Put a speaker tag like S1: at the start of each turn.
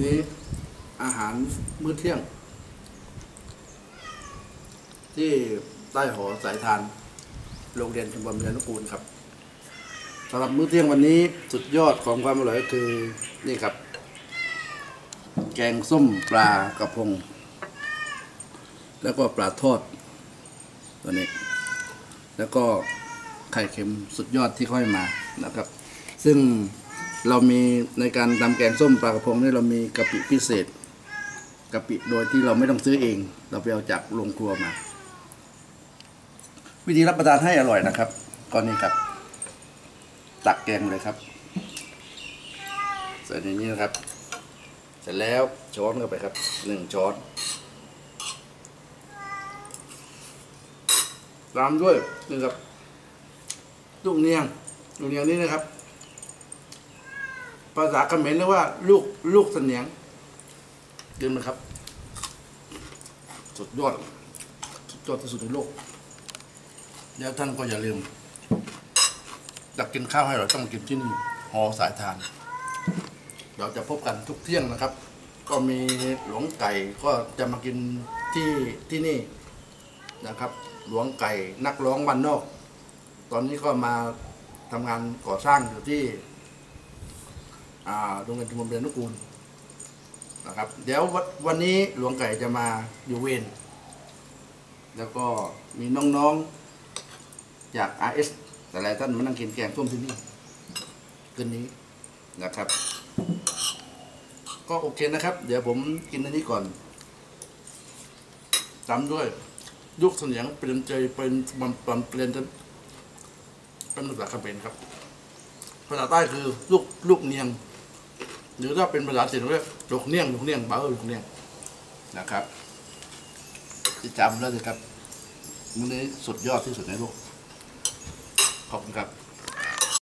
S1: นี้อาหารมื้อเที่ยง ที่ใต้หอสายทาน โรงเรียนชมพรเรียนนุกูลครับสำหรับมื้อเที่ยงวันนี้สุดยอดของความอร่อยก็คือนี่ครับ แกงส้มปลากระพง แล้วก็ปลาทอดตัวนี้ แล้วก็ไข่เค็มสุดยอดที่ค่อยมานะครับ ซึ่ง เรามีในการทำแกงส้มปลากระพงนี่เรามีกะปิพิเศษกะปิโดยที่เราไม่ต้องซื้อเอง เราไปเอาจากโรงครัวมา วิธีรับประทานให้อร่อยนะครับก็นี่ครับ ตักแกงเลยครับใส่ในนี้นะครับ เสร็จแล้วช้อนเข้าไปครับหนึ่งช้อนตามด้วยนี่ครับลูกเนียงลูกเนียงนี่นะครับ ภาษาเขมรเรียกว่า ลูกลูกเสนียงกินไหมครับ สุดยอด สุดยอดที่สุดในโลก แล้วท่านก็อย่าลืมอยากกินข้าวให้เราต้องกินที่นี่หอสายทานเราจะพบกันทุกเที่ยงนะครับ ก็มีหลวงไก่ก็จะมากินที่ที่นี่นะครับ หลวงไก่นักร้องบ้านนอก ตอนนี้ก็มาทำงานก่อสร้างอยู่ที่ อ่าโรงเรียนชุมพรเรียนนุกูลนะครับเดี๋ยววันนี้หลวงไก่จะมาอยู่เวรแล้วก็มีน้องๆจาก RS แต่หลายท่านมานั่งกินแกงส้มที่นี่คืนนี้นะครับ ก็โอเคนะครับ เดี๋ยวผมกินอันนี้ก่อนตามด้วยยุคเสนียงเปลี่ยนใจเป็นมันมันเปลี่ยนเป็นภาษาเขมรครับภาษาใต้คือลูกลูกเนียง หรือถ้าเป็นภาษาจีนเรียกลูกเนียงลูกเนียงบ้าเออลูกเนียงนะครับที่จำแล้วสิครับมันนี้สุดยอดที่สุดในโลกขอบคุณครับ